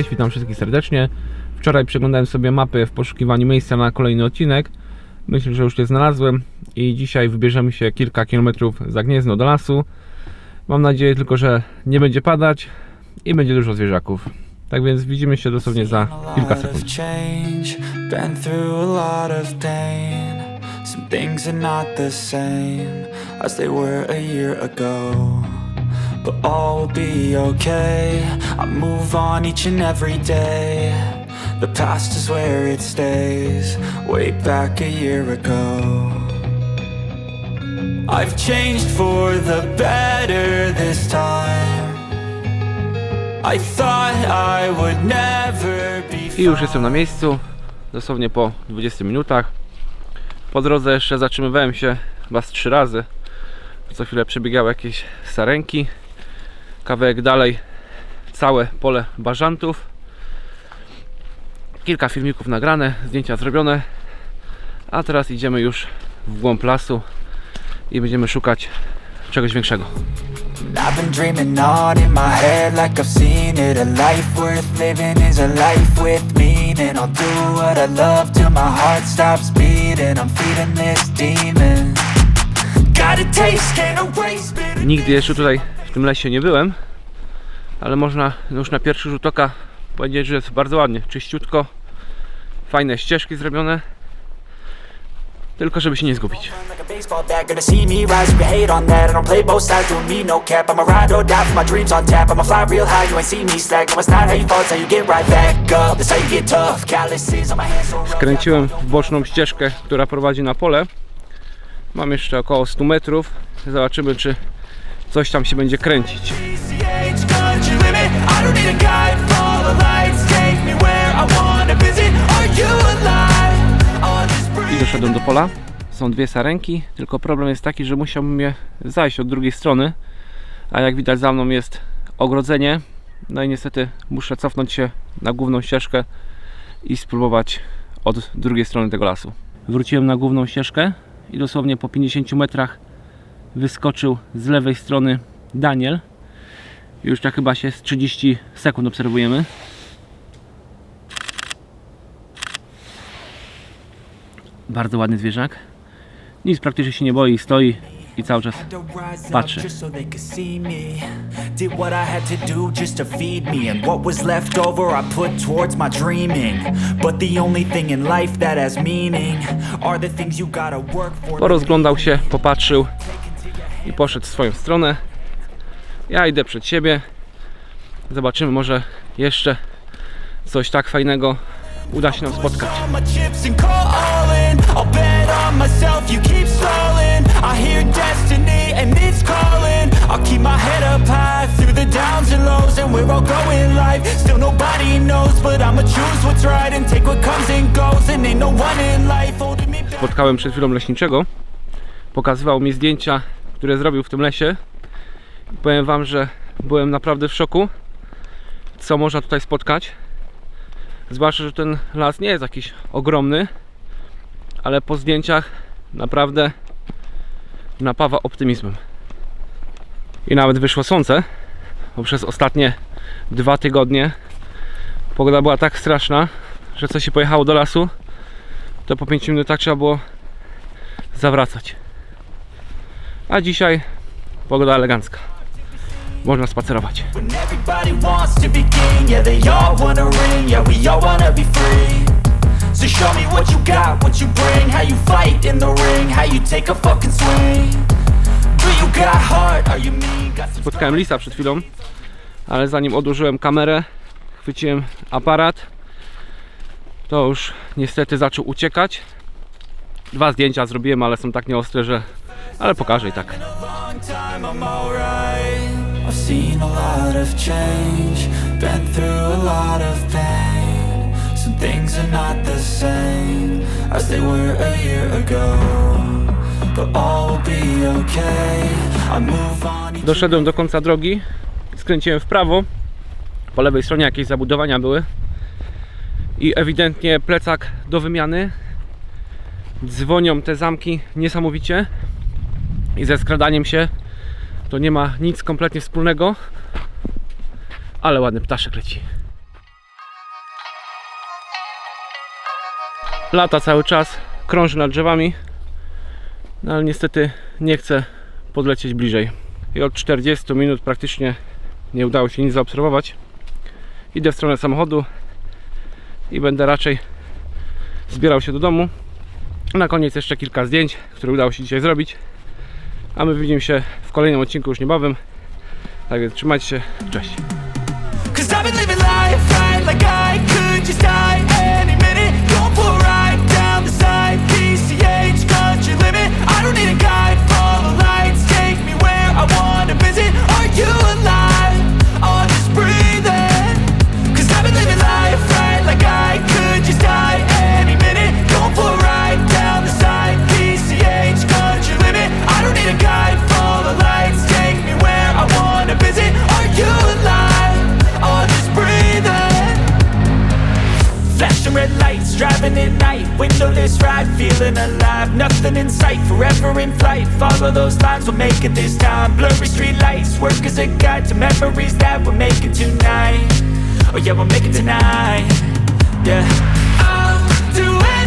Cześć, witam wszystkich serdecznie. Wczoraj przeglądałem sobie mapy w poszukiwaniu miejsca na kolejny odcinek. Myślę, że już je znalazłem i dzisiaj wybierzemy się kilka kilometrów za Gniezno do lasu. Mam nadzieję tylko, że nie będzie padać i będzie dużo zwierzaków. Tak więc widzimy się dosłownie za kilka sekund. Some things are not the same as they were a year ago. But all will be okay. I move on each and every day. The past is where it stays, way back a year ago. I've changed for the better this time. I thought I would never be I już jestem na miejscu, dosłownie po 20 minutach. Po drodze jeszcze zatrzymywałem się chyba z trzy razy. Co chwilę przebiegały jakieś sarenki. Kawałek dalej całe pole bażantów. Kilka filmików nagrane, zdjęcia zrobione. A teraz idziemy już w głąb lasu i będziemy szukać czegoś większego. I've been dreaming on in my head like I've seen it. A life worth living is a life with meaning. I'll do what I love till my heart stops beating. I'm feeding this demon. Nigdy jeszcze tutaj w tym lesie nie byłem, ale można już na pierwszy rzut oka powiedzieć, że jest bardzo ładnie, czyściutko, fajne ścieżki zrobione, tylko żeby się nie zgubić. No cap. I'm a ride or die for my dreams on tap. I'ma fly real high, you ain't see me slack. No, it's not how you fall, it's how you get right back up. That's how you get tough. Calluses on my hands so rough. Kręciłem w boczną ścieżkę, która prowadzi na pole. Mam jeszcze około 100 metrów. Zobaczymy, czy coś tam się będzie kręcić. I doszedłem do pola. Są dwie sarenki, tylko problem jest taki, że musiałbym je zajść od drugiej strony. A jak widać za mną jest ogrodzenie. No i niestety muszę cofnąć się na główną ścieżkę i spróbować od drugiej strony tego lasu. Wróciłem na główną ścieżkę i dosłownie po 50 metrach wyskoczył z lewej strony Daniel. Już tak chyba się z 30 sekund obserwujemy. Bardzo ładny zwierzak. Nic praktycznie się nie boi, stoi i cały czas me. Did what I had to do just to feed me, and what was left over I put towards my dreaming. But the only thing in life that has meaning are the things you gotta work for. porozglądał się, popatrzył i poszedł w swoją stronę. Ja idę przed siebie. Zobaczymy, może jeszcze coś tak fajnego uda się nam spotkać. Spotkałem przed chwilą leśniczego. Pokazywał mi zdjęcia, które zrobił w tym lesie. Powiem Wam, że byłem naprawdę w szoku, co można tutaj spotkać. Zwłaszcza, że ten las nie jest jakiś ogromny, ale po zdjęciach naprawdę napawa optymizmem. I nawet wyszło słońce, bo przez ostatnie dwa tygodnie pogoda była tak straszna, że co się pojechało do lasu, to po 5 minutach trzeba było zawracać. A dzisiaj pogoda elegancka. Można spacerować. So show me what you got, what you bring, how you fight in the ring, how you take a fucking swing. Do you got heart? Are you mean? Got some Spotkałem lisa przed chwilą, ale zanim odłożyłem kamerę, chwyciłem aparat, to już niestety zaczął uciekać. Dwa zdjęcia zrobiłem, ale są tak nieostre, że... Ale pokażę i tak. Some things are not the same as they were a year ago. But all will be okay. I move on. Doszedłem do końca drogi, skręciłem w prawo. Po lewej stronie jakieś zabudowania były. I ewidentnie plecak do wymiany. Dzwonią te zamki niesamowicie i ze skradaniem się to nie ma nic kompletnie wspólnego, ale ładny ptaszek leci. Lata cały czas, krąży nad drzewami, no ale niestety nie chcę podlecieć bliżej. I od 40 minut praktycznie nie udało się nic zaobserwować. Idę w stronę samochodu i będę raczej zbierał się do domu. Na koniec jeszcze kilka zdjęć, które udało się dzisiaj zrobić. A my widzimy się w kolejnym odcinku już niebawem. Tak więc trzymajcie się, cześć. Follow those lines, we'll make it this time. Blurry street lights, work as a guide to memories that we're making tonight. Oh yeah, we'll make it tonight. Yeah. I'll do